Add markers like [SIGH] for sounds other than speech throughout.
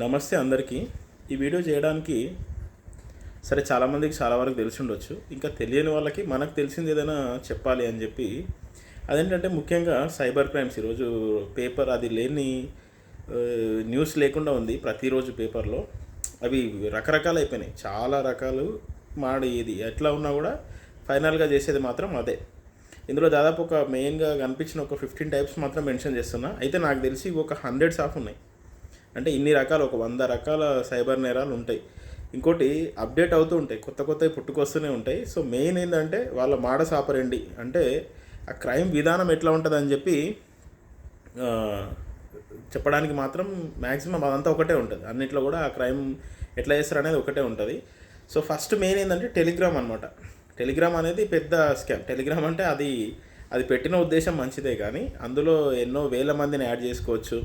నమస్తే అందరికీ. ఈ వీడియో చేయడానికి సరే చాలామందికి చాలా వరకు తెలిసి ఉండొచ్చు. ఇంకా తెలియని వాళ్ళకి మనకు తెలిసింది ఏదైనా చెప్పాలి అని చెప్పి అదేంటంటే ముఖ్యంగా సైబర్ క్రైమ్స్ ఈరోజు పేపర్ అది లేని న్యూస్ లేకుండా ఉంది ప్రతిరోజు పేపర్లో. అవి రకరకాలు అయిపోయినాయి. చాలా రకాలు మాడేది ఎట్లా ఉన్నా కూడా ఫైనల్గా చేసేది మాత్రం అదే. ఇందులో దాదాపు ఒక మెయిన్గా కనిపించిన ఒక ఫిఫ్టీన్ టైప్స్ మాత్రం మెన్షన్ చేస్తున్నా. అయితే నాకు తెలిసి ఒక హండ్రెడ్స్ ఆఫ్ ఉన్నాయి. అంటే ఇన్ని రకాలు ఒక వంద రకాల సైబర్ నేరాలు ఉంటాయి. ఇంకోటి అప్డేట్ అవుతూ ఉంటాయి. కొత్త కొత్తవి పుట్టుకొస్తూనే ఉంటాయి. సో మెయిన్ ఏంటంటే వాళ్ళ మాడ సాపరండి అంటే ఆ క్రైమ్ విధానం ఎట్లా ఉంటుంది అని చెప్పి చెప్పడానికి మాత్రం మ్యాక్సిమం అదంతా ఒకటే ఉంటుంది. అన్నిట్లో కూడా ఆ క్రైమ్ ఎట్లా చేస్తారు అనేది ఒకటే ఉంటుంది. సో ఫస్ట్ మెయిన్ ఏంటంటే టెలిగ్రామ్ అనమాట టెలిగ్రామ్ అనేది పెద్ద స్కామ్. టెలిగ్రామ్ అంటే అది అది పెట్టిన ఉద్దేశం మంచిదే కానీ అందులో ఎన్నో వేల మందిని యాడ్ చేసుకోవచ్చు.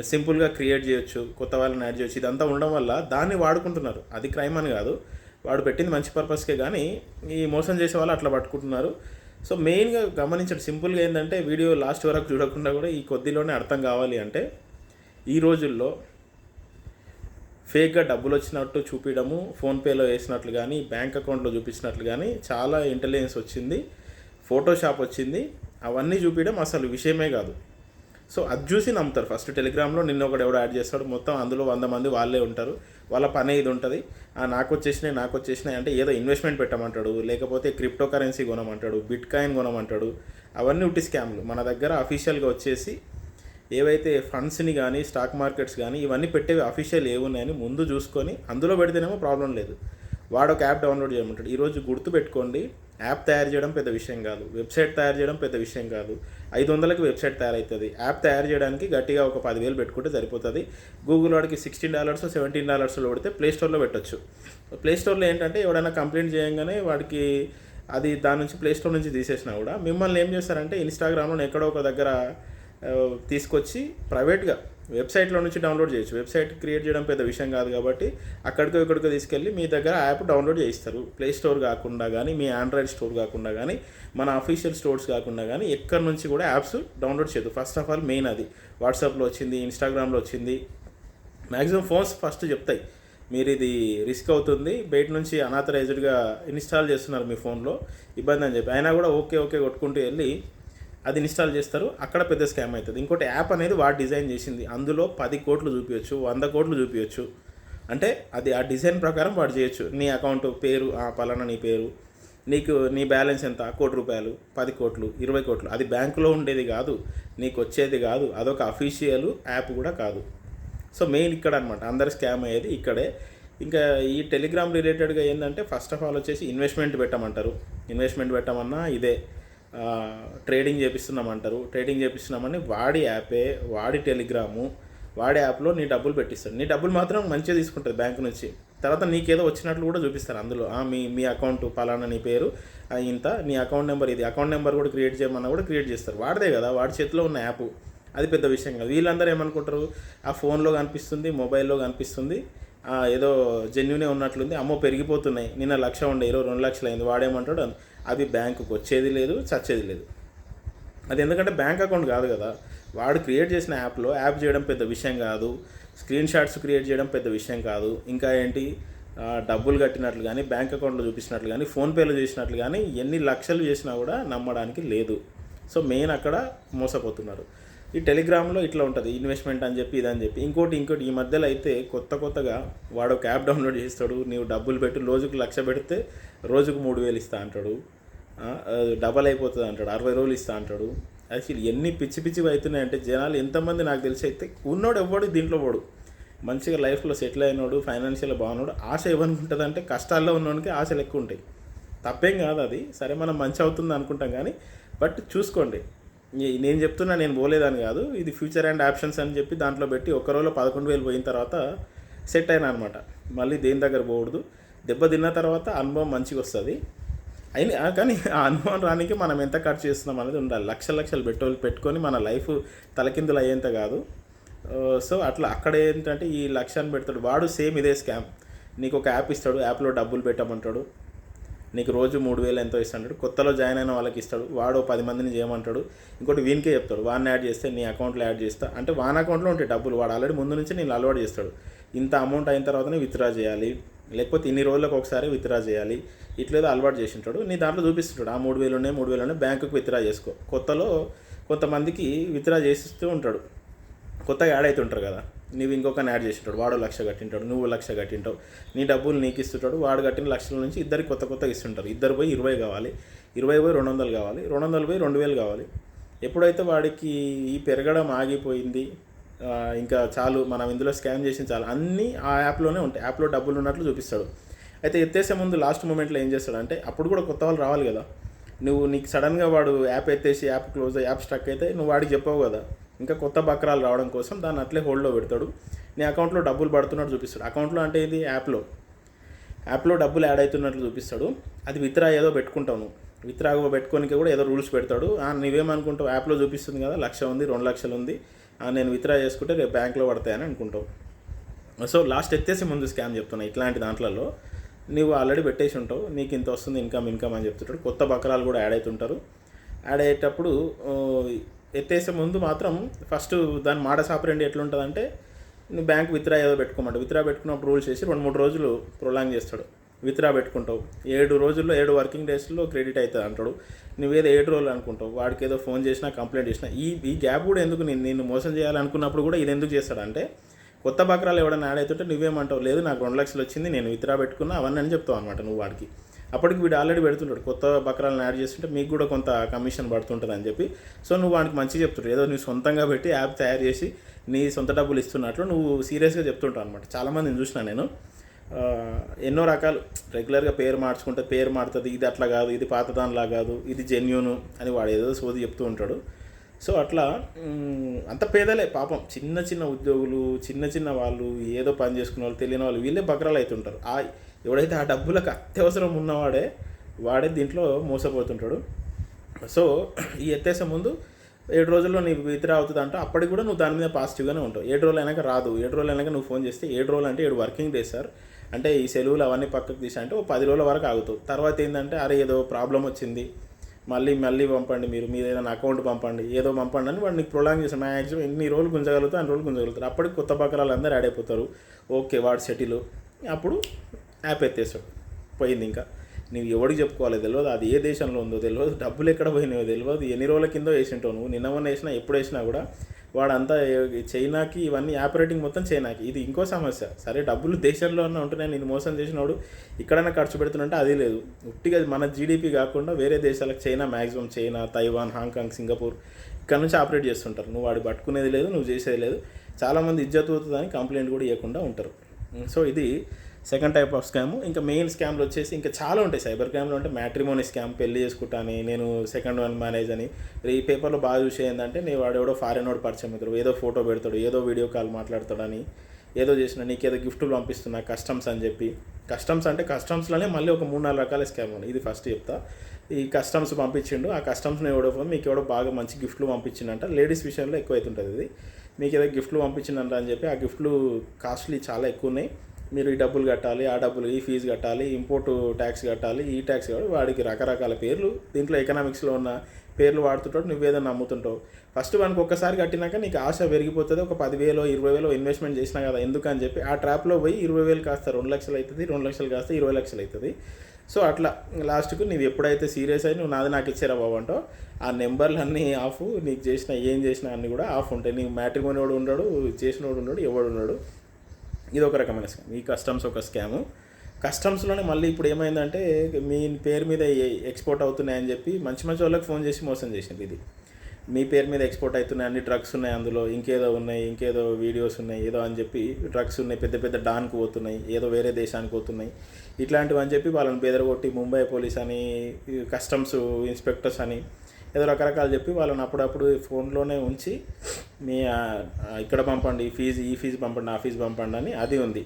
సింపుల్గా క్రియేట్ చేయొచ్చు కొత్త వాళ్ళని యాడ్ చేయొచ్చు ఇదంతా ఉండడం వల్ల దాన్ని వాడుకుంటున్నారు. అది క్రైమ్ అని కాదు. వాడు పెట్టింది మంచి పర్పస్కే కానీ ఈ మోసం చేసే వాళ్ళు అట్లా పట్టుకుంటున్నారు. సో మెయిన్గా గమనించండి సింపుల్గా ఏంటంటే వీడియో లాస్ట్ వరకు చూడకుండా కూడా ఈ కొద్దిలోనే అర్థం కావాలి అంటే ఈ రోజుల్లో ఫేక్గా డబ్బులు వచ్చినట్టు చూపించడము ఫోన్పేలో వేసినట్లు కానీ బ్యాంక్ అకౌంట్లో చూపించినట్లు కానీ చాలా ఇంటెలిజెన్స్ వచ్చింది ఫోటోషాప్ వచ్చింది అవన్నీ చూపించడం అసలు విషయమే కాదు. సో అది చూసి నమ్ముతారు. ఫస్ట్ టెలిగ్రామ్లో నిన్న ఒకడు ఎవడో యాడ్ చేస్తాడు. మొత్తం అందులో వంద మంది వాళ్ళే ఉంటారు. వాళ్ళ పని ఇది ఉంటుంది. ఆ నాకు వచ్చేసినాయి నాకు వచ్చేసినాయి అంటే ఏదో ఇన్వెస్ట్మెంట్ పెట్టమంటాడు. లేకపోతే క్రిప్టో కరెన్సీ కొనమంటాడు. బిట్ కాయిన్ కొనమంటాడు. అవన్నీ ఉట్టి స్కామ్లు మన దగ్గర అఫీషియల్గా వచ్చేసి ఏవైతే ఫండ్స్ని కానీ స్టాక్ మార్కెట్స్ కానీ ఇవన్నీ పెట్టేవి అఫీషియల్ ఏమున్నాయని ముందు చూసుకొని అందులో పెడితేనేమో ప్రాబ్లం లేదు. వాడు ఒక యాప్ డౌన్లోడ్ చేయమంటాడు. ఈరోజు గుర్తు పెట్టుకోండి యాప్ తయారు చేయడం పెద్ద విషయం కాదు. వెబ్సైట్ తయారు చేయడం పెద్ద విషయం కాదు. ఐదు వందలకి వెబ్సైట్ తయారవుతుంది యాప్ తయారు చేయడానికి గట్టిగా ఒక పదివేలు పెట్టుకుంటే సరిపోతుంది. గూగుల్ వాడికి సిక్స్టీన్ డాలర్స్ సెవెంటీన్ డాలర్స్లో పెడితే ప్లే స్టోర్లో పెట్టొచ్చు. ప్లే స్టోర్లో ఏంటంటే ఎవడైనా కంప్లైంట్ చేయగానే వాడికి అది దాని నుంచి ప్లే స్టోర్ నుంచి తీసేసినా కూడా మిమ్మల్ని ఏం చేస్తారంటే ఇన్స్టాగ్రామ్లో ఎక్కడో ఒక దగ్గర తీసుకొచ్చి ప్రైవేట్గా వెబ్సైట్లో నుంచి డౌన్లోడ్ చేయొచ్చు. వెబ్సైట్ క్రియేట్ చేయడం పెద్ద విషయం కాదు కాబట్టి అక్కడికో ఇక్కడికో తీసుకెళ్ళి మీ దగ్గర యాప్ డౌన్లోడ్ చేయిస్తారు. ప్లే స్టోర్ కాకుండా కానీ మీ ఆండ్రాయిడ్ స్టోర్ కాకుండా కానీ మన అఫీషియల్ స్టోర్స్ కాకుండా కానీ ఎక్కడి నుంచి కూడా యాప్స్ డౌన్లోడ్ చేయదు ఫస్ట్ ఆఫ్ ఆల్ మెయిన్ అది. వాట్సాప్లో వచ్చింది ఇన్స్టాగ్రామ్లో వచ్చింది. మ్యాక్సిమం ఫోన్స్ ఫస్ట్ చెప్తాయి. మీరు ఇది రిస్క్ అవుతుంది. బయట నుంచి అనాథరైజ్డ్గా ఇన్స్టాల్ చేస్తున్నారు మీ ఫోన్లో. ఇబ్బంది అని చెప్పి. అయినా కూడా ఓకే ఓకే కొట్టుకుంటూ వెళ్ళి అది ఇన్స్టాల్ చేస్తారు. అక్కడ పెద్ద స్కామ్ అవుతుంది. ఇంకోటి యాప్ అనేది వాడు డిజైన్ చేసింది. అందులో పది కోట్లు చూపించచ్చు వంద కోట్లు చూపించచ్చు అంటే అది ఆ డిజైన్ ప్రకారం వాడు చేయొచ్చు. నీ అకౌంట్ పేరు ఆ పలానా నీ పేరు నీకు నీ బ్యాలెన్స్ ఎంత? కోటి రూపాయలు పది కోట్లు ఇరవై కోట్లు. అది బ్యాంకులో ఉండేది కాదు. నీకు వచ్చేది కాదు. అదొక అఫీషియల్ యాప్ కూడా కాదు. సో మెయిన్ ఇక్కడ అనమాట అందరు స్కామ్ అయ్యేది ఇక్కడే. ఇంకా ఈ టెలిగ్రామ్ రిలేటెడ్గా ఏంటంటే ఫస్ట్ ఆఫ్ ఆల్ వచ్చేసి ఇన్వెస్ట్మెంట్ పెట్టమంటారు. ఇన్వెస్ట్మెంట్ పెట్టమన్నా ఇదే. ట్రేడింగ్ చేపిస్తున్నామంటారు. ట్రేడింగ్ చేపిస్తున్నామని వాడి యాపే వాడి టెలిగ్రాము వాడి యాప్లో నీ డబ్బులు పెట్టిస్తాడు. నీ డబ్బులు మాత్రం మంచిగా తీసుకుంటుంది బ్యాంక్ నుంచి. తర్వాత నీకేదో వచ్చినట్లు కూడా చూపిస్తారు అందులో. ఆ, మీ మీ అకౌంట్ పలానా నీ పేరు ఇంత నీ అకౌంట్ నెంబర్ ఇది. అకౌంట్ నెంబర్ కూడా క్రియేట్ చేయమన్నా కూడా క్రియేట్ చేస్తారు. వాడిదే కదా వాడి చేతిలో ఉన్న యాప్. అది పెద్ద విషయం కాదు. వీళ్ళందరూ ఏమనుకుంటారు? ఆ ఫోన్లో కనిపిస్తుంది మొబైల్లో కనిపిస్తుంది ఆ, ఏదో జెన్యునే ఉన్నట్లుంది. అమ్మో పెరిగిపోతున్నాయి. నిన్న లక్ష ఉండే ఈరోజు రెండు లక్షలు అయింది వాడేమంటాడు అవి బ్యాంకుకి వచ్చేది లేదు చచ్చేది లేదు. అది ఎందుకంటే బ్యాంక్ అకౌంట్ కాదు కదా. వాడు క్రియేట్ చేసిన యాప్లో యాప్ చేయడం పెద్ద విషయం కాదు. స్క్రీన్ షాట్స్ క్రియేట్ చేయడం పెద్ద విషయం కాదు. ఇంకా ఏంటి? డబ్బులు కట్టినట్లు కానీ బ్యాంక్ అకౌంట్లో చూపించినట్లు కానీ ఫోన్పేలో చేసినట్లు కానీ ఎన్ని లక్షలు చేసినా కూడా నమ్మడానికి లేదు. సో మెయిన్ అక్కడ మోసపోతున్నారు. ఈ టెలిగ్రామ్లో ఇట్లా ఉంటుంది ఇన్వెస్ట్మెంట్ అని చెప్పి ఇదని చెప్పి. ఇంకోటి ఇంకోటి ఈ మధ్యలో అయితే కొత్త కొత్తగా వాడు ఒక యాప్ డౌన్లోడ్ చేస్తాడు నీవు డబ్బులు పెట్టి రోజుకు లక్ష పెడితే రోజుకు మూడు వేలు ఇస్తా అంటాడు. డబల్ అయిపోతుంది అంటాడు అరవై రోజులు ఇస్తా అంటాడు. యాక్చువల్లీ ఎన్ని పిచ్చి పిచ్చివి అవుతున్నాయి అంటే జనాలు ఎంతమంది నాకు తెలిసి అయితే ఉన్నోడు ఎవ్వడు దీంట్లో పోడు. మంచిగా లైఫ్లో సెటిల్ అయినోడు ఫైనాన్షియల్ బాగున్నాడు ఆశ ఏమనుకుంటుంది అంటే కష్టాల్లో ఉన్నోడికి ఆశలు ఎక్కువ ఉంటాయి. తప్పేం కాదు అది. సరే మనం మంచి అవుతుంది అనుకుంటాం కానీ బట్ చూసుకోండి. నేను చెప్తున్నా నేను పోలేదని కాదు. ఇది ఫ్యూచర్ అండ్ ఆప్షన్స్ అని చెప్పి దాంట్లో పెట్టి ఒక్క రోజులో పదకొండు వేలు పోయిన తర్వాత సెట్ అయినా అనమాట. మళ్ళీ దేని దగ్గర పోకూడదు. దెబ్బ తిన్న తర్వాత అనుభవం మంచిగా వస్తుంది. అయినా కానీ ఆ అనుభవం రానికి మనం ఎంత ఖర్చు చేస్తున్నాం అనేది ఉండాలి. లక్షల లక్షలు పెట్రోల్ పెట్టుకొని మన లైఫ్ తలకిందులు అయ్యేంత కాదు. సో అట్లా అక్కడ ఏంటంటే ఈ లక్ష్యాన్ని పెడతాడు. వాడు సేమ్ ఇదే స్కామ్. నీకు ఒక యాప్ ఇస్తాడు. యాప్లో డబ్బులు పెట్టమంటాడు. నీకు రోజు మూడు వేలు ఎంతో ఇస్తాడు. కొత్తలో జాయిన్ అయిన వాళ్ళకి ఇస్తాడు. వాడు పది మందిని చేయమంటాడు. ఇంకోటి వీనికే చెప్తాడు. వాడిని యాడ్ చేస్తే నీ అకౌంట్లో యాడ్ చేస్తా. అంటే వాని అకౌంట్లో ఉంటాయి డబ్బులు. వాడు ఆల్రెడీ ముందు నుంచి నేను అలవాటు చేస్తాడు. ఇంత అమౌంట్ అయిన తర్వాతనే విత్డ్రా చేయాలి. లేకపోతే ఇన్ని రోజులకు ఒకసారి విత్డ్రా చేయాలి. ఇట్లేదో అలవాటు చేసి ఉంటాడు. నీ దాంట్లో చూపిస్తుంటాడు. ఆ మూడు వేలు ఉన్నాయి మూడు వేలు ఉన్నాయి బ్యాంకుకు విత్డ్రా చేసుకో. కొత్తలో కొంతమందికి విత్డ్రా చేసిస్తూ ఉంటాడు. కొత్తగా యాడ్ అవుతుంటారు కదా. నువ్వు ఇంకొకరిని యాడ్ చేసింటాడు వాడు లక్ష కట్టింటాడు నువ్వు లక్ష కట్టింటావు నీ డబ్బులు నీకు ఇస్తుంటాడు వాడు కట్టిన లక్షల నుంచి ఇద్దరికి కొత్త కొత్తగా ఇస్తుంటారు. ఇద్దరు పోయి ఇరవై కావాలి ఇరవై పోయి రెండు వందలు కావాలి రెండు వందలు పోయి రెండు వేలు కావాలి. ఎప్పుడైతే వాడికి ఈ పెరగడం ఆగిపోయింది ఇంకా చాలు మనం ఇందులో స్కామ్ చేసిన చాలు అన్నీ ఆ యాప్లోనే ఉంటాయి. యాప్లో డబ్బులు ఉన్నట్లు చూపిస్తాడు. అయితే ఎత్తేసే ముందు లాస్ట్ మూమెంట్లో ఏం చేస్తాడంటే అప్పుడు కూడా కొత్త వాళ్ళు రావాలి కదా. నువ్వు నీకు సడన్గా వాడు యాప్ ఎత్తేసి యాప్ క్లోజ్ యాప్ స్టక్ అయితే నువ్వు వాడికి చెప్పావు కదా. ఇంకా కొత్త బక్రాలు రావడం కోసం దాన్ని అట్లే హోల్డ్లో పెడతాడు. నీ అకౌంట్లో డబ్బులు పడుతున్నట్టు చూపిస్తాడు. అకౌంట్లో అంటే ఇది యాప్లో. యాప్లో డబ్బులు యాడ్ అవుతున్నట్లు చూపిస్తాడు. అది విత్రా ఏదో పెట్టుకుంటాను విత్రా పెట్టుకోనికి కూడా ఏదో రూల్స్ పెడతాడు. నువ్వేమనుకుంటావు? యాప్లో చూపిస్తుంది కదా లక్ష ఉంది రెండు లక్షలు ఉంది. నేను విత్రా చేసుకుంటే రేపు బ్యాంక్లో పడతాయని అనుకుంటావు. సో లాస్ట్ ఎత్తేసి ముందు స్కామ్ చెప్తున్నా ఇట్లాంటి దాంట్లలో. నువ్వు ఆల్రెడీ పెట్టేసి ఉంటావు. నీకు ఇంత వస్తుంది ఇన్కమ్ ఇన్కమ్ అని చెప్తుంటాడు. కొత్త బకరాలు కూడా యాడ్ అవుతుంటారు. యాడ్ అయ్యేటప్పుడు ఎత్తేసే ముందు మాత్రం ఫస్ట్ దాని మాట సాపరేంటి ఎట్లుంటుందంటే నువ్వు బ్యాంక్ విత్రా ఏదో పెట్టుకోమంట విత్రా పెట్టుకున్నప్పుడు రూల్స్ చేసి రెండు మూడు రోజులు ప్రొలాంగ్ చేస్తాడు. విత్రా పెట్టుకుంటావు. ఏడు రోజుల్లో ఏడు వర్కింగ్ డేస్లో క్రెడిట్ అవుతుంది అంటాడు. నువ్వేదో ఏడు రోజులు అనుకుంటావు. వాడికి ఏదో ఫోన్ చేసినా కంప్లైంట్ చేసినా ఈ ఈ గ్యాప్ కూడా ఎందుకు నేను నిన్ను మోసం చేయాలనుకున్నప్పుడు కూడా ఇది ఎందుకు చేస్తాడంటే కొత్త బక్రాలు ఎవడన్నా యాడ్ అవుతుంటే నువ్వేమంటావు లేదు నాకు రెండు లక్షలు వచ్చింది నేను విత్రా పెట్టుకున్నా అవన్నీ అని చెప్తావు అనమాట నువ్వు వాడికి. అప్పటికి వీడు ఆల్రెడీ పెడుతుంటాడు కొత్త బకరాలను యాడ్ చేస్తుంటే మీకు కూడా కొంత కమిషన్ పడుతుంటుంది అని చెప్పి. సో నువ్వు వానికి మంచిగా చెప్తుంటావు ఏదో నువ్వు సొంతంగా పెట్టి యాప్ తయారు చేసి నీ సొంత డబ్బులు ఇస్తున్నట్లు నువ్వు సీరియస్గా చెప్తుంటావు అనమాట చాలామందిని చూసిన నేను. ఎన్నో రకాలు. రెగ్యులర్గా పేరు మార్చుకుంటే పేరు మారుతుంది. ఇది అట్లా కాదు ఇది పాతదానిలా కాదు ఇది జెన్యూను అని వాడు ఏదో సోది చెప్తూ ఉంటాడు. సో అట్లా అంత పేదలే పాపం. చిన్న చిన్న ఉద్యోగులు చిన్న చిన్న వాళ్ళు ఏదో పని చేసుకునే వాళ్ళు తెలియని వాళ్ళు వీళ్ళే బకరాలు అవుతుంటారు. ఆ ఎవడైతే ఆ డబ్బులకు అత్యవసరం ఉన్నవాడే వాడే దీంట్లో మోసపోతుంటాడు. సో ఈ ఎత్తేసే ముందు ఏడు రోజుల్లో నీకు విత్డ్రా అవుతుంది అంటే అప్పటికి కూడా నువ్వు దాని మీద పాజిటివ్గానే ఉంటావు. ఏడు రోజులు అయినాక రాదు. ఏడు రోజులు అయినాక నువ్వు ఫోన్ చేస్తే ఏడు రోజులు అంటే ఏడు వర్కింగ్ డేస్ సార్. అంటే ఈ సెలవులు అవన్నీ పక్కకు తీసా అంటే ఓ పది రోజుల వరకు ఆగుతావు. తర్వాత ఏంటంటే అరే ఏదో ప్రాబ్లం వచ్చింది మళ్ళీ మళ్ళీ పంపండి మీరు మీరు ఏదైనా అకౌంట్ పంపండి ఏదో పంపండి అని వాడు నీకు ప్రొలాంగ్ చేస్తాను మ్యాక్సిమం ఎన్ని రోజులు గుంజగలుగుతావు అన్ని రోజులు గుంజగలుగుతారు అప్పటికి కొత్త బకరాలు అందరూ యాడ్ అయిపోతారు. ఓకే వాడు సెటిల్. అప్పుడు యాప్ ఎత్తేస్తాడు పోయింది ఇంకా. నువ్వు ఎవడికి చెప్పుకోవాలి తెలియదు అది ఏ దేశంలో ఉందో తెలియదు డబ్బులు ఎక్కడ పోయినాయో తెలియదు ఎన్ని రోజుల కిందో వేసింటావు నువ్వు నిన్న మొన్న వేసినా ఎప్పుడు వేసినా కూడా వాడంతా చైనాకి ఇవన్నీ ఆపరేటింగ్ మొత్తం చైనాకి. ఇది ఇంకో సమస్య. సరే డబ్బులు దేశంలో ఉన్న ఉంటున్నాయి నేను మోసం చేసినోడు ఇక్కడైనా ఖర్చు పెడుతున్నంటే అది లేదు. ఉట్టిగా మన జీడిపి కాకుండా వేరే దేశాలకు China maximum China Taiwan Hong Kong Singapore ఇక్కడ నుంచి ఆపరేట్ చేస్తుంటారు. నువ్వు వాడు పట్టుకునేది లేదు నువ్వు చేసేది లేదు. చాలామంది ఇజ్జత్ అవుతుందని కంప్లైంట్ కూడా ఇవ్వకుండా ఉంటారు. సో ఇది సెకండ్ టైప్ ఆఫ్ స్కామ్ ఇంకా మెయిన్ స్కామ్లు వచ్చేసి ఇంకా చాలా ఉంటాయి. సైబర్ క్రైమ్లో అంటే మ్యాట్రిమోనీ స్కామ్ పెళ్ళి చేసుకుంటాను నేను సెకండ్ వన్ మ్యారేజ్ అని. ఈ పేపర్లో బాగా చూసే ఏంటంటే నీ వాడు ఎవడో ఫారెన్ వాడు పరిచయం అవుతాడు ఏదో ఫోటో పెడతాడు ఏదో వీడియో కాల్ మాట్లాడతాడని. ఏదో చేసిన నీకేదో గిఫ్ట్లు పంపిస్తున్నా కస్టమ్స్ అని చెప్పి. కస్టమ్స్ అంటే కస్టమ్స్లోనే మళ్ళీ ఒక మూడు నాలుగు రకాల స్కామ్ ఉన్నాయి. ఇది ఫస్ట్ చెప్తా. ఈ కస్టమ్స్ పంపించిండు ఆ కస్టమ్స్ని ఎవడో మీకు ఎవడో బాగా మంచి గిఫ్ట్లు పంపించిండంట. లేడీస్ విషయంలో ఎక్కువ అవుతుంటుంది ఇది. మీకు ఏదో గిఫ్ట్లు పంపించిందంట అని చెప్పి ఆ గిఫ్ట్లు కాస్ట్లీ చాలా ఎక్కువ ఉన్నాయి. మీరు ఈ డబ్బులు కట్టాలి ఆ డబ్బులు ఈ ఫీజు కట్టాలి ఇంపోర్ట్ ట్యాక్స్ కట్టాలి ఈ ట్యాక్స్ కట్టాలి వాడికి రకరకాల పేర్లు దీంట్లో ఎకనామిక్స్లో ఉన్న పేర్లు వాడుతుంటావు నువ్వేదో నమ్ముతుంటావు. ఫస్ట్ వానికి ఒక్కసారి కట్టినాక నీకు ఆశ పెరిగిపోతుంది ఒక పదివేలో ఇరవై వేలో ఇన్వెస్ట్మెంట్ చేసినా కదా ఎందుకని చెప్పి ఆ ట్రాప్లో పోయి ఇరవై వేలు కాస్త రెండు లక్షలు అవుతుంది రెండు లక్షలు కాస్త ఇరవై లక్షలు అవుతుంది సో అట్లా లాస్ట్కు నువ్వు ఎప్పుడైతే సీరియస్ అయి నువ్వు నాది నాకు ఇచ్చారా బాబు అంటావు ఆ నెంబర్లు అన్నీ ఆఫ్ నీకు చేసిన ఏం చేసినా అన్నీ కూడా ఆఫ్ ఉంటాయి. నీకు మ్యాట్రిమోని వాడు ఉండడు చేసినోడు ఉండడు ఎవడు ఉన్నాడు ఇది ఒక రకమైన స్కామ్ ఈ కస్టమ్స్ ఒక స్కాము కస్టమ్స్లోనే మళ్ళీ ఇప్పుడు ఏమైందంటే మీ పేరు మీద ఎక్స్పోర్ట్ అవుతున్నాయని చెప్పి మంచి మంచి వాళ్ళకి ఫోన్ చేసి మోసం చేసింది ఇది. మీ పేరు మీద ఎక్స్పోర్ట్ అవుతున్నాయి అన్ని డ్రగ్స్ ఉన్నాయి అందులో ఇంకేదో ఉన్నాయి ఇంకేదో వీడియోస్ ఉన్నాయి ఏదో అని చెప్పి డ్రగ్స్ ఉన్నాయి పెద్ద పెద్ద డాన్కి పోతున్నాయి ఏదో వేరే దేశానికి పోతున్నాయి. ఇట్లాంటివి అని చెప్పి వాళ్ళని బెదరగొట్టి ముంబై పోలీస్ అని కస్టమ్స్ ఇన్స్పెక్టర్స్ అని ఏదో రకరకాలు చెప్పి వాళ్ళని అప్పుడప్పుడు ఫోన్లోనే ఉంచి మీ ఇక్కడ పంపండి ఈ ఫీజు ఈ ఫీజు పంపండి ఆ ఫీజు పంపండి అని అది ఉంది.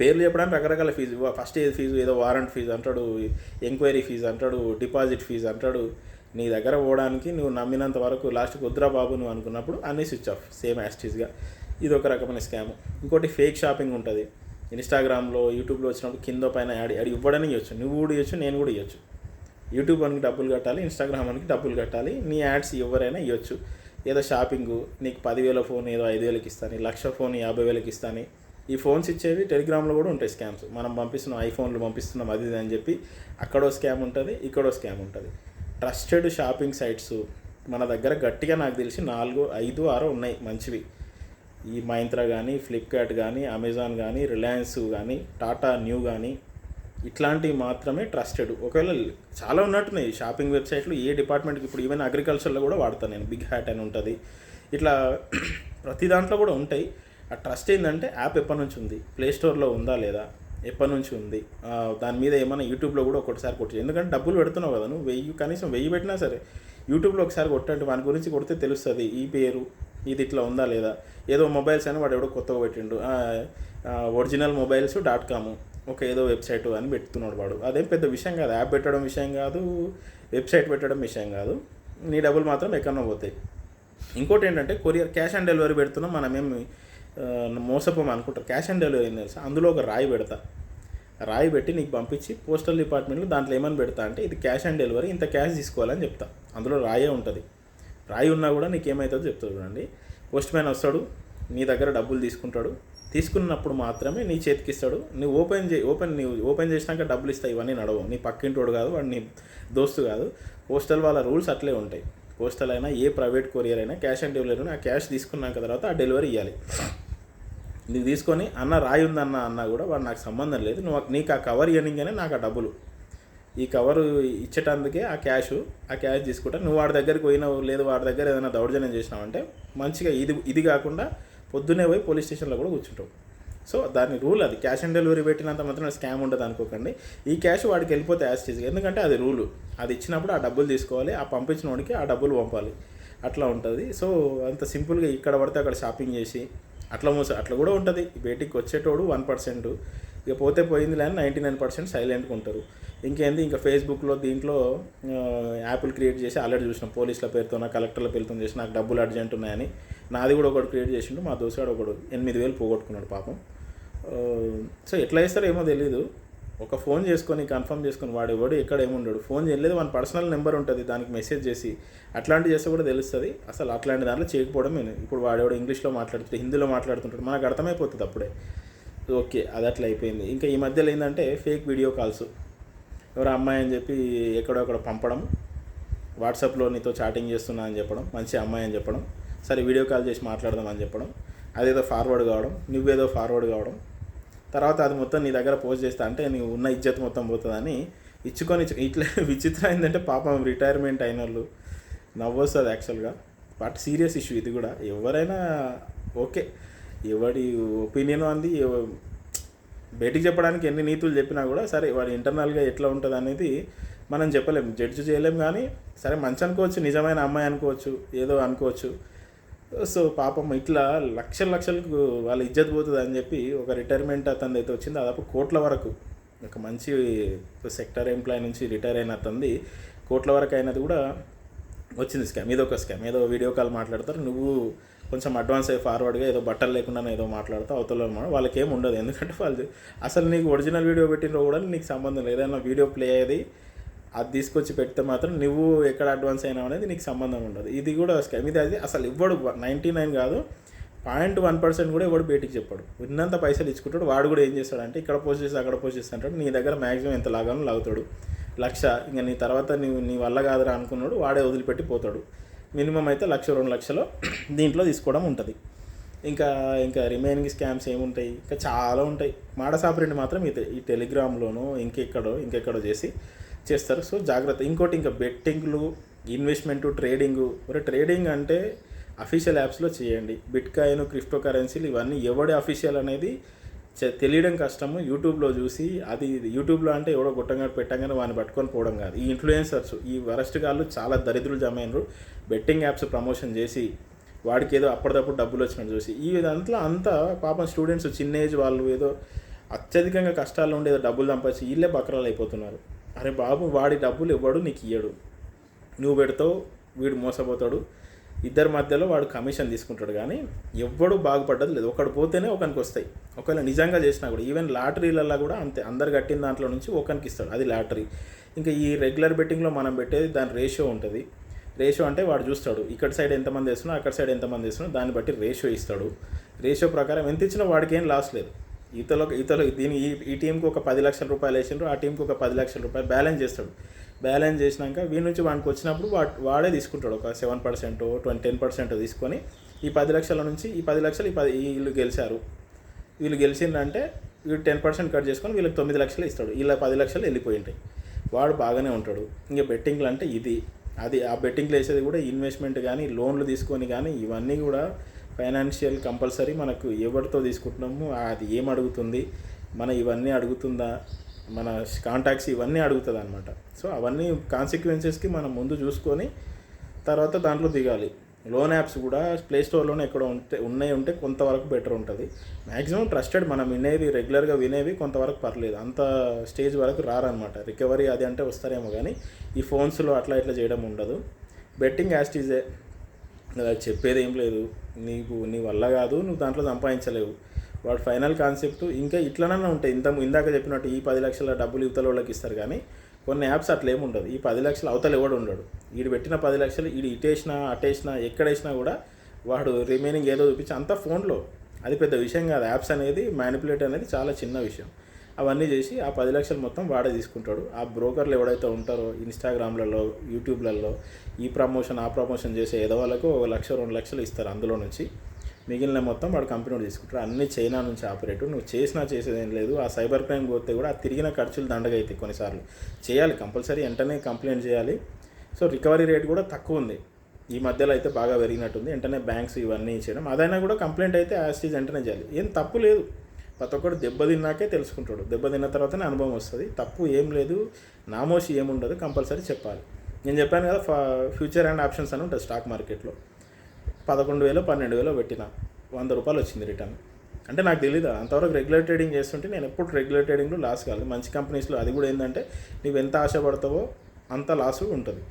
పేర్లు చెప్పడానికి రకరకాల ఫీజు. ఫస్ట్ ఏది ఫీజు? ఏదో వారంట్ ఫీజు అంటాడు ఎంక్వైరీ ఫీజు అంటాడు డిపాజిట్ ఫీజు అంటాడు. నీ దగ్గర పోవడానికి నువ్వు నమ్మినంత వరకు లాస్ట్కి వద్దురా బాబు నువ్వు అనుకున్నప్పుడు అన్నీ స్విచ్ ఆఫ్ సేమ్ యాస్టీస్గా ఇది ఒక రకమైన స్కామ్. ఇంకోటి ఫేక్ షాపింగ్ ఉంటుంది. ఇన్స్టాగ్రామ్లో యూట్యూబ్లో వచ్చినప్పుడు కింద పైన యాడ్ యాడ్ ఇవ్వడని ఇవ్వచ్చు నువ్వు కూడా ఇవ్వచ్చు నేను కూడా ఇవ్వచ్చు యూట్యూబ్ అనికి డబ్బులు కట్టాలి ఇన్స్టాగ్రామ్ అనికి డబ్బులు కట్టాలి నీ యాడ్స్ ఎవరైనా ఇవ్వచ్చు ఏదో షాపింగ్ నీకు పదివేల ఫోన్ ఏదో ఐదు వేలకి ఇస్తాను లక్ష ఫోన్ యాభై వేలకి ఇస్తాను. ఈ ఫోన్స్ ఇచ్చేవి టెలిగ్రామ్లో కూడా ఉంటాయి స్కామ్స్. మనం పంపిస్తున్నాం ఐఫోన్లు పంపిస్తున్నాం అది ఇది అని చెప్పి అక్కడో స్కామ్ ఉంటుంది ఇక్కడో స్కామ్ ఉంటుంది. ట్రస్టెడ్ షాపింగ్ సైట్స్ మన దగ్గర గట్టిగా నాకు తెలిసి నాలుగు ఐదు ఆరు ఉన్నాయి మంచివి. ఈ మైంత్రా కానీ ఫ్లిప్కార్ట్ కానీ అమెజాన్ కానీ రిలయన్స్ కానీ టాటా న్యూ కానీ ఇట్లాంటివి మాత్రమే ట్రస్టెడ్. ఒకవేళ చాలా ఉన్నట్టున్నాయి షాపింగ్ వెబ్సైట్లు ఏ డిపార్ట్మెంట్కి ఇప్పుడు ఈవెన్ అగ్రికల్చర్లో కూడా వాడతాను నేను. బిగ్ హ్యాట్ అని ఉంటుంది. ఇట్లా [CLEARS THROAT] ప్రతి దాంట్లో కూడా ఉంటాయి. ఆ ట్రస్ట్ ఏంటంటే యాప్ ఎప్పటి నుంచి ఉంది? ప్లే స్టోర్లో ఉందా లేదా? ఎప్పటి నుంచి ఉంది? దాని మీద ఏమైనా యూట్యూబ్లో కూడా ఒకటిసారి కొట్టి. ఎందుకంటే డబ్బులు పెడుతున్నావు కదా నువ్వు. వెయ్యి కనీసం వెయ్యి పెట్టినా సరే యూట్యూబ్లో ఒకసారి కొట్టండి. వాని గురించి కొడితే తెలుస్తుంది. ఈ పేరు ఇది ఇట్లా ఉందా లేదా? ఏదో మొబైల్స్ అని వాడు ఎవడో కొత్తగా పెట్టిండు. ఒరిజినల్ మొబైల్స్ డాట్ కాము. ఒక ఏదో వెబ్సైట్ అని పెడుతున్నాడు వాడు. అదేం పెద్ద విషయం కాదు. యాప్ పెట్టడం విషయం కాదు. వెబ్సైట్ పెట్టడం విషయం కాదు. నీ డబ్బులు మాత్రం ఎక్కడో పోతాయి. ఇంకోటి ఏంటంటే కొరియర్ క్యాష్ ఆన్ డెలివరీ పెడుతున్నాం మనమేమి ఆ, మోసపోం అనుకుంటారు. క్యాష్ ఆన్ డెలివరీ ఏం తెలుసా? అందులో ఒక రాయి పెడతా. రాయి పెట్టి నీకు పంపించి పోస్టల్ డిపార్ట్మెంట్లో దాంట్లో ఏమని పెడతా అంటే ఇది క్యాష్ ఆన్ డెలివరీ ఇంత క్యాష్ తీసుకోవాలని చెప్తా. అందులో రాయే ఉంటుంది. రాయి ఉన్నా కూడా నీకు ఏమవుతుందో చెప్తాడు చూడండి. పోస్ట్ మ్యాన్ వస్తాడు నీ దగ్గర డబ్బులు తీసుకుంటాడు. తీసుకున్నప్పుడు మాత్రమే నీ చేతికి ఇస్తాడు. నువ్వు ఓపెన్ చే ఓపెన్ నువ్వు ఓపెన్ చేసినాక డబ్బులు ఇస్తాయి ఇవన్నీ నడవు. నీ పక్కింటోడు కాదు వాడు నీ దోస్తు కాదు. పోస్టల్ వాళ్ళ రూల్స్ అట్లే ఉంటాయి. పోస్టల్ అయినా ఏ ప్రైవేట్ కొరియర్ అయినా క్యాష్ ఆన్ డెలివరీ ఆ క్యాష్ తీసుకున్నాక తర్వాత ఆ డెలివరీ ఇవ్వాలి నీకు తీసుకొని అన్న రాయి ఉందన్న అన్న కూడా వాడు నాకు సంబంధం లేదు. నువ్వు నీకు ఆ కవర్ ఇవ్వనిగానే నాకు ఆ డబ్బులు. ఈ కవరు ఇచ్చేటందుకే ఆ క్యాష్ ఆ క్యాష్ తీసుకుంటా. నువ్వు వాడి దగ్గరికి పోయినావు లేదు వాడి దగ్గర ఏదైనా దౌర్జన్యం చేసినావంటే మంచిగా ఇది ఇది కాకుండా పొద్దునే పోయి పోలీస్ స్టేషన్లో కూడా కూర్చుంటావు సో దాని రూల్ అది. క్యాష్ ఆన్ డెలివరీ పెట్టినంత మాత్రం స్కామ్ ఉండదు అనుకోకండి. ఈ క్యాష్ వాడికి వెళ్ళిపోతే యాజ్ చేసి ఎందుకంటే అది రూలు. అది ఇచ్చినప్పుడు ఆ డబ్బులు తీసుకోవాలి ఆ పంపించిన వాడికి ఆ డబ్బులు పంపాలి. అట్లా ఉంటుంది. సో అంత సింపుల్గా ఇక్కడ పడితే అక్కడ షాపింగ్ చేసి అట్లా మోస అట్లా కూడా ఉంటుంది. బయటికి వచ్చేటోడు వన్ పర్సెంట్. ఇక పోతే పోయింది లేని నైంటీ నైన్ పర్సెంట్ సైలెంట్గా ఉంటారు. ఇంకేంది? ఇంకా ఫేస్బుక్లో దీంట్లో యాప్లు క్రియేట్ చేసి ఆల్రెడీ చూసినాం. పోలీసుల పేరుతో నా కలెక్టర్ల పేరుతో చేసి నాకు డబ్బులు అర్జెంట్ ఉన్నాయని. నాది కూడా ఒకటి క్రియేట్ చేసిండు మా దోస్తుగాడు ఒకడు ఎనిమిది వేలు పోగొట్టుకున్నాడు పాపం. సో ఎట్లా చేస్తారో ఏమో తెలీదు. ఒక ఫోన్ చేసుకొని కన్ఫర్మ్ చేసుకొని వాడు ఎవడు ఎక్కడ ఏముండడు. ఫోన్ చేయలేదు మన పర్సనల్ నెంబర్ ఉంటుంది దానికి మెసేజ్ చేసి అట్లాంటివి చేస్తే కూడా తెలుస్తుంది. అసలు అట్లాంటి దాంట్లో చేయకపోవడం నేను ఇప్పుడు వాడేవాడు ఇంగ్లీష్లో మాట్లాడుతుంటే హిందీలో మాట్లాడుతుంటాడు మనకు అర్థమైపోతుంది అప్పుడే. ఓకే అది అట్లా అయిపోయింది. ఇంకా ఈ మధ్యలో ఏంటంటే ఫేక్ వీడియో కాల్స్. ఎవరో అమ్మాయి అని చెప్పి ఎక్కడో అక్కడ పంపడం వాట్సాప్లో నీతో చాటింగ్ చేస్తున్నా అని చెప్పడం మంచి అమ్మాయి అని చెప్పడం. సరే వీడియో కాల్ చేసి మాట్లాడదాం అని చెప్పడం అదేదో ఫార్వర్డ్ కావడం నువ్వేదో ఫార్వర్డ్ కావడం తర్వాత అది మొత్తం నీ దగ్గర పోస్ట్ చేస్తా అంటే నీవు ఉన్న ఇజ్జత్ మొత్తం పోతుందని ఇచ్చుకొని ఇట్లా [LAUGHS] విచిత్రం ఏంటంటే పాపం రిటైర్మెంట్ అయిన వాళ్ళు నవ్వొస్తుంది యాక్చువల్గా బట్ సీరియస్ ఇష్యూ ఇది కూడా. ఎవరైనా ఓకే. ఎవడి ఒపీనియన్ అంది బయటికి చెప్పడానికి ఎన్ని నీతులు చెప్పినా కూడా సరే వాడి ఇంటర్నల్గా ఎట్లా ఉంటుంది అనేది మనం చెప్పలేం. జడ్జ్ చేయలేం కానీ సరే మంచి అనుకోవచ్చు నిజమైన అమ్మాయి అనుకోవచ్చు ఏదో అనుకోవచ్చు. సో పాపం ఇట్లా లక్షల లక్షలకు వాళ్ళ ఇజ్జత్ పోతుంది అని చెప్పి ఒక రిటైర్మెంట్ అతనిది అయితే వచ్చింది. దాదాపు కోట్ల వరకు ఒక మంచి సెక్టర్ ఎంప్లాయ్ నుంచి రిటైర్ అయిన అతంది కోట్ల వరకు అయినది కూడా వచ్చింది స్కామ్ ఏదో ఒక స్కామ్ ఏదో వీడియో కాల్ మాట్లాడతారు. నువ్వు కొంచెం అడ్వాన్స్ అయ్యి ఫార్వర్డ్గా ఏదో బట్టలు లేకుండా ఏదో మాట్లాడతావు అవతల వాళ్ళకి ఏమి ఉండదు. ఎందుకంటే వాళ్ళు అసలు నీకు ఒరిజినల్ వీడియో పెట్టినో కూడా నీకు సంబంధం లేదు. ఏదైనా వీడియో ప్లే అయ్యేది అది తీసుకొచ్చి పెడితే మాత్రం నువ్వు ఎక్కడ అడ్వాన్స్ అయినావు అనేది నీకు సంబంధం ఉండదు. ఇది కూడా స్కామ్ ఇది అది అసలు ఇవ్వడు. నైంటీ నైన్ కాదు. పాయింట్ వన్ పర్సెంట్ కూడా ఎవడు బయటికి చెప్పాడు. ఉన్నంత పైసలు ఇచ్చుకుంటాడు. వాడు కూడా ఏం చేస్తాడంటే ఇక్కడ పోస్ట్ చేసి అక్కడ పోస్ట్ చేస్తా అంటాడు. నీ దగ్గర మ్యాక్సిమం ఎంత లాగానో లాగుతాడు. లక్ష. ఇంకా నీ తర్వాత నీ నీ వల్ల కాదురా అనుకున్నాడు. వాడే వదిలిపెట్టి పోతాడు. మినిమం అయితే లక్ష రెండు లక్షలు [CLEARS THROAT] దీంట్లో తీసుకోవడం ఉంటుంది. ఇంకా ఇంకా రిమైనింగ్ స్కామ్స్ ఏముంటాయి? ఇంకా చాలా ఉంటాయి. మాడసాపరెంట్ మాత్రం ఈ ఈ టెలిగ్రామ్లోనో ఇంకెక్కడో ఇంకెక్కడో చేసి చేస్తారు. సో జాగ్రత్త. ఇంకోటి ఇంకా బెట్టింగ్లు ఇన్వెస్ట్మెంట్ ట్రేడింగ్. మరి ట్రేడింగ్ అంటే అఫీషియల్ యాప్స్లో చేయండి. బిట్ కాయిన్ క్రిప్టో కరెన్సీలు ఇవన్నీ ఎవడి అఫీషియల్ అనేది తెలియడం కష్టము. యూట్యూబ్లో చూసి అది యూట్యూబ్లో అంటే ఎవడో గుట్టంగా పెట్టంగానే వాడిని పట్టుకొని పోవడం కాదు. ఈ ఇన్ఫ్లుయెన్సర్స్ ఈ వరస్ట్ గాళ్ళు చాలా దరిద్రులు జమైనరు బెట్టింగ్ యాప్స్ ప్రమోషన్ చేసి వాడికి ఏదో అప్పటిదప్పుడు డబ్బులు వచ్చినట్టు చూసి. ఈ దాంట్లో అంతా పాపం స్టూడెంట్స్ చిన్న ఏజ్ వాళ్ళు ఏదో అత్యధికంగా కష్టాల్లో ఉండేదో డబ్బులు సంపాదించి వీళ్ళే బకరాలు అయిపోతున్నారు. అరే బాబు వాడి డబ్బులు ఇవ్వడు నీకు ఇయ్యడు. నువ్వు పెడతావు వీడు మోసపోతాడు. ఇద్దరి మధ్యలో వాడు కమిషన్ తీసుకుంటాడు కానీ ఎవ్వడు బాగుపడ్డది లేదు. ఒకడు పోతేనే ఒకనికి వస్తాయి. ఒకవేళ నిజంగా చేసినా కూడా ఈవెన్ లాటరీలలో కూడా అంతే. అందరు కట్టిన దాంట్లో నుంచి ఒకనికి ఇస్తాడు. అది లాటరీ. ఇంకా ఈ రెగ్యులర్ బెట్టింగ్లో మనం పెట్టేది దాని రేషియో ఉంటుంది. రేషియో అంటే వాడు చూస్తాడు ఇక్కడ సైడ్ ఎంతమంది వేస్తున్నా అక్కడ సైడ్ ఎంతమంది వేస్తున్నా దాన్ని బట్టి రేషియో ఇస్తాడు. రేషియో ప్రకారం ఎంత ఇచ్చినా వాడికి ఏం లాస్ లేదు. ఇతలో ఇతలో దీని ఈ ఈ టీంకి ఒక పది లక్షల రూపాయలు వేసిండ్రు ఆ టీంకి ఒక పది లక్షల రూపాయలు బ్యాలెన్స్ చేస్తాడు. బ్యాలెన్స్ చేసినాక వీడి నుంచి వాడికి వచ్చినప్పుడు వాడే తీసుకుంటాడు. ఒక seven percent twenty ten percent తీసుకొని ఈ పది లక్షల నుంచి ఈ పది లక్షలు ఈ పది వీళ్ళు గెలిచారు. వీళ్ళు గెలిచిందంటే వీడు టెన్ పర్సెంట్ కట్ చేసుకొని వీళ్ళకి తొమ్మిది లక్షలు ఇస్తాడు. ఇలా పది లక్షలు వెళ్ళిపోయి ఉంటాయి వాడు బాగానే ఉంటాడు. ఇంకా బెట్టింగ్లు అంటే ఇది. అది ఆ బెట్టింగ్లు వేసేది కూడా ఇన్వెస్ట్మెంట్ కానీ లోన్లు తీసుకొని కానీ ఇవన్నీ కూడా ఫైనాన్షియల్ కంపల్సరీ మనకు ఎవరితో తీసుకుంటున్నాము అది ఏం అడుగుతుంది మన ఇవన్నీ అడుగుతుందా మన కాంటాక్ట్స్ ఇవన్నీ అడుగుతుంది అనమాట సో అవన్నీ కాన్సిక్వెన్సెస్కి మనం ముందు చూసుకొని తర్వాత దాంట్లో దిగాలి. లోన్ యాప్స్ కూడా ప్లే స్టోర్లోనే ఎక్కడ ఉంటే ఉన్నాయి ఉంటే కొంతవరకు బెటర్ ఉంటుంది. మ్యాక్సిమం ట్రస్టెడ్ మనం వినేవి రెగ్యులర్గా వినేవి కొంతవరకు పర్లేదు. అంత స్టేజ్ వరకు రారనమాట రికవరీ అది అంటే వస్తారేమో కానీ ఈ ఫోన్స్లో అట్లా ఇట్లా చేయడం ఉండదు. బెట్టింగ్ యాస్టీజే అలా చెప్పేది ఏం లేదు. నీకు నీ వల్ల కాదు నువ్వు దాంట్లో సంపాదించలేవు. వాడు ఫైనల్ కాన్సెప్ట్ ఇంకా ఇట్లనన్నా ఉంటాయి. ఇంత ఇందాక చెప్పినట్టు ఈ పది లక్షల డబ్బులు ఇవతల వాళ్ళకి ఇస్తారు కానీ కొన్ని యాప్స్ అట్లా ఏమి ఉండదు. ఈ పది లక్షలు అవతల ఎవడు ఉండడు. వీడు పెట్టిన పది లక్షలు వీడు ఇటేసినా అటేసినా ఎక్కడేసినా కూడా వాడు రిమైనింగ్ ఏదో చూపించి అంతా ఫోన్లో. అది పెద్ద విషయం కాదు. యాప్స్ అనేది మ్యానిపులేట్ అనేది చాలా చిన్న విషయం. అవన్నీ చేసి ఆ పది లక్షలు మొత్తం వాడే తీసుకుంటాడు. ఆ బ్రోకర్లు ఎవడైతే ఉంటారో ఇన్స్టాగ్రామ్లలో యూట్యూబ్లలో ఈ ప్రమోషన్ ఆ ప్రమోషన్ చేసే ఏదో వాళ్ళకు ఒక లక్ష రెండు లక్షలు ఇస్తారు అందులో నుంచి. మిగిలిన మొత్తం వాడు కంపెనీ వాడు తీసుకుంటారు అన్ని చైనా నుంచి ఆపరేటర్ నువ్వు చేసినా చేసేది ఏం లేదు. ఆ సైబర్ క్రైమ్ పోతే కూడా ఆ తిరిగిన ఖర్చులు దండగా అవుతాయి కొన్నిసార్లు. చేయాలి కంపల్సరీ. వెంటనే కంప్లైంట్ చేయాలి. సో రికవరీ రేట్ కూడా తక్కువ ఉంది. ఈ మధ్యలో అయితే బాగా పెరిగినట్టుంది. వెంటనే బ్యాంక్స్ ఇవన్నీ చేయడం. అదైనా కూడా కంప్లైంట్ అయితే యాస్టీజ్ వెంటనే చేయాలి. ఏం తప్పు లేదు. ప్రతి ఒక్కడు దెబ్బతిన్నాకే తెలుసుకుంటాడు. దెబ్బతిన్న తర్వాతనే అనుభవం వస్తుంది. తప్పు ఏం లేదు నామోషి ఏముండదు కంపల్సరీ చెప్పాలి. నేను చెప్పాను కదా ఫ్యూచర్ అండ్ ఆప్షన్స్ అని ఉంటుంది స్టాక్ మార్కెట్లో. పదకొండు వేలు పన్నెండు వేలు పెట్టిన వంద రూపాయలు వచ్చింది రిటర్న్. అంటే నాకు తెలియదు అంతవరకు రెగ్యులర్ ట్రేడింగ్ చేస్తుంటే నేను ఎప్పుడు రెగ్యులర్ ట్రేడింగ్లో లాస్ కాదు మంచి కంపెనీస్లో అది కూడా ఏంటంటే నువ్వు ఎంత ఆశపడతావో అంత లాస్ ఉంటుంది.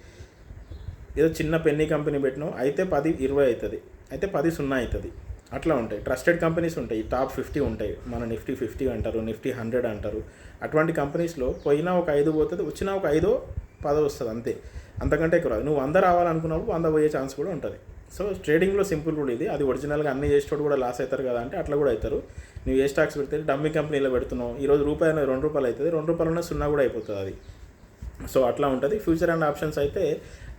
ఏదో చిన్న పెన్నీ కంపెనీ పెట్టినావు అయితే పది ఇరవై అవుతుంది. అయితే పది సున్నా అవుతుంది. అట్లా ఉంటాయి. ట్రస్టెడ్ కంపెనీస్ ఉంటాయి. టాప్ ఫిఫ్టీ ఉంటాయి. మన నిఫ్టీ ఫిఫ్టీ అంటారు నిఫ్టీ హండ్రెడ్ అంటారు. అటువంటి కంపెనీస్లో పోయినా ఒక ఐదు పోతుంది వచ్చినా ఒక ఐదో పదో వస్తుంది అంతే. అంతకంటే ఎక్కువ రాదు. నువ్వు వంద రావాలనుకున్నప్పుడు వంద పోయే ఛాన్స్ కూడా ఉంటుంది. సో ట్రేడింగ్లో సింపుల్ కూడా ఇది. అది ఒరిజినల్గా అన్ని చేసేటోడు కూడా లాస్ అవుతారు కదా అంటే అట్లా కూడా అవుతారు. నువ్వు ఏ స్టాక్స్ పెడితే డమ్మి కంపెనీలో పెడుతున్నావు. ఈరోజు రూపాయి రెండు రూపాయలు అవుతుంది. రెండు రూపాయలనే సున్నా కూడా అయిపోతుంది అది. సో అట్లా ఉంటుంది. ఫ్యూచర్ అండ్ ఆప్షన్స్ అయితే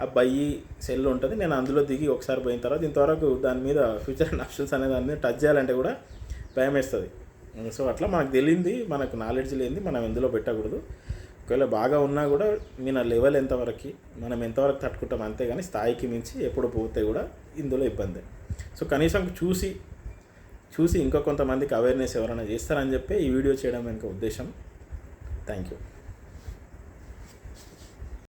ఆ బయ్యి సెల్ ఉంటుంది నేను అందులో దిగి ఒకసారి పోయిన తర్వాత ఇంతవరకు దాని మీద ఫ్యూచర్ అండ్ ఆప్షన్స్ అనే దాన్ని టచ్ చేయాలంటే కూడా భయం వేస్తుంది. సో అట్లా మనకు తెలియంది మనకు నాలెడ్జ్ లేనిది మనం ఎందులో పెట్టకూడదు. ఒకవేళ బాగా ఉన్నా కూడా మీ నా లెవెల్ ఎంతవరకు మనం ఎంతవరకు తట్టుకుంటాం అంతే కానీ స్థాయికి మించి ఎప్పుడు పోతే కూడా ఇందులో ఇబ్బంది. సో కనీసం చూసి చూసి ఇంకా కొంతమందికి అవేర్నెస్ ఎవరైనా చేస్తారని చెప్పి ఈ వీడియో చేయడం వెనుక ఉద్దేశం. Thank you